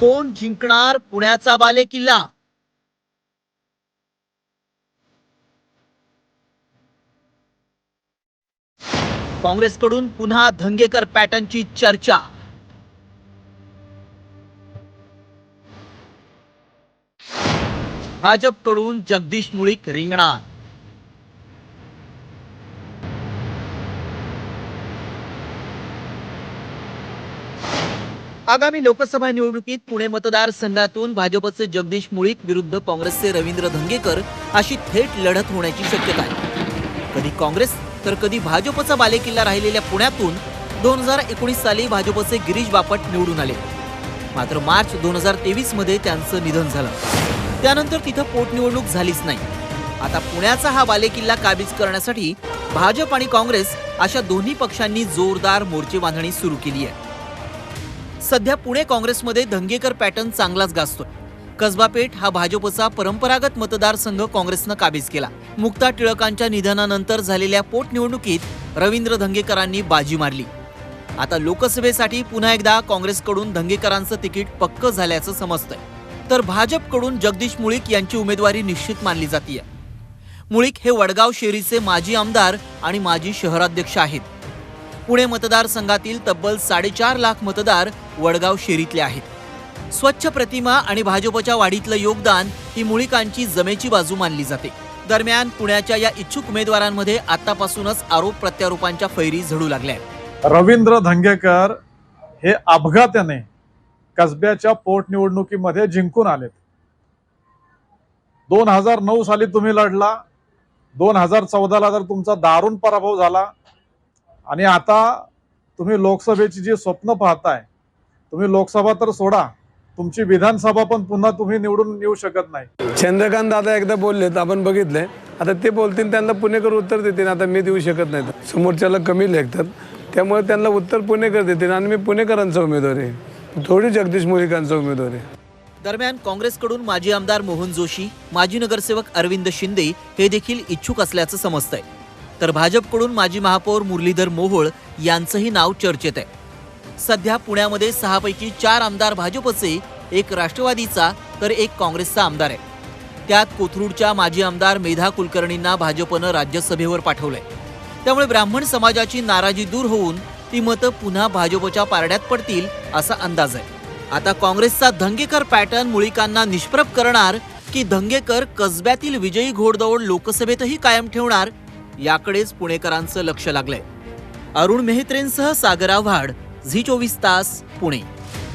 कोण जिंकणार पुण्याचा बालेकिल्ला काँग्रेसकडून पुन्हा धंगेकर पॅटर्नची चर्चा. भाजपकडून जगदीश मुळीक रिंगणार आगामी लोकसभा निवडणुकीत पुणे मतदारसंघातून भाजपचे जगदीश मुळीक विरुद्ध काँग्रेसचे रवींद्र धंगेकर अशी थेट लढत होण्याची शक्यता आहे. कधी काँग्रेस तर कधी भाजपचा बालेकिल्ला राहिलेल्या पुण्यातून दोन हजार एकोणीस साली भाजपचे गिरीश बापट निवडून आले. मात्र मार्च दोन हजार तेवीसमध्ये त्यांचं निधन झालं. त्यानंतर तिथं पोटनिवडणूक झालीच नाही. आता पुण्याचा हा बालेकिल्ला काबीज करण्यासाठी भाजप आणि काँग्रेस अशा दोन्ही पक्षांनी जोरदार मोर्चे बांधणी सुरू केली आहे. सध्या पुणे काँग्रेसमध्ये धंगेकर पॅटर्न चांगलाच गाजतोय. कसबा पेठ हा भाजपचा परंपरागत मतदारसंघ काँग्रेसनं काबीज केला. मुक्ता टिळकांच्या निधनानंतर झालेल्या पोटनिवडणुकीत रवींद्र धंगेकरांनी बाजी मारली. आता लोकसभेसाठी पुन्हा एकदा काँग्रेसकडून धंगेकरांचं तिकीट पक्क झाल्याचं समजतंय. तर भाजपकडून जगदीश मुळीक यांची उमेदवारी निश्चित मानली जाते मुळीक हे वडगाव शेरीचे माजी आमदार आणि माजी शहराध्यक्ष आहेत. पुणे मतदारसंघातील तब्बल साडेचार लाख मतदार वडगाव शेरीतले आहेत. स्वच्छ प्रतिमा आणि भाजपच्या वाढीतलं योगदान ही मुळीकांची जमेची बाजू मानली जाते. दरम्यान पुण्याच्या या इच्छुक उमेदवारांमध्ये आतापासूनच आरोप प्रत्यारोपांच्या फैरी झडू लागल्या आहेत. रवींद्र धंगेकर हे अपघाताने कसब्याच्या पोटनिवडणुकीमध्ये जिंकून आलेत. दोन हजार नऊ साली तुम्ही लढला दोन हजार चौदाला तर तुमचा दारुण पराभव झाला आणि आता तुम्ही लोकसभेची जी स्वप्न पाहताय तुम्ही लोकसभा तर सोडा. तुमची विधानसभा पण पुन्हा तुम्ही निवडून येऊ शकत नाही. चंद्रकांत दादा एकदा बोललेत आपण बघितलंय आता ते बोलतील त्यांना पुणेकर उत्तर देतील आता मी देऊ शकत नाही. समोरच्याला कमी लेखतात त्यामुळे त्यांना उत्तर पुणेकर देतील आणि मी पुणेकरांचा उमेदवार आहे. थोडी जगदीश मुळीकांचा उमेदवार आहे. दरम्यान काँग्रेसकडून माजी आमदार मोहन जोशी माजी नगरसेवक अरविंद शिंदे हे देखील इच्छुक असल्याचं समजतंय. तर भाजपकडून माजी महापौर मुरलीधर मोहोळ यांचंही नाव चर्चेत आहे. सध्या पुण्यामध्ये सहापैकी चार आमदार भाजपचे एक राष्ट्रवादीचा तर एक काँग्रेसचा आमदार आहे. त्यात कोथरूडच्या माजी आमदार मेधा कुलकर्णींना भाजपनं राज्यसभेवर पाठवलंय. त्यामुळे ब्राह्मण समाजाची नाराजी दूर होऊन ती मतं पुन्हा भाजपच्या पारड्यात पडतील असा अंदाज आहे. आता काँग्रेसचा धंगेकर पॅटर्न मुळीकांना निष्प्रभ करणार की धंगेकर कसब्यातील विजयी घोडदौड लोकसभेतही कायम ठेवणार याकडेच पुणेकरांचं लक्ष लागलंय. अरुण मेहत्रेंसह सागर आव्हाड झी चोवीस तास पुणे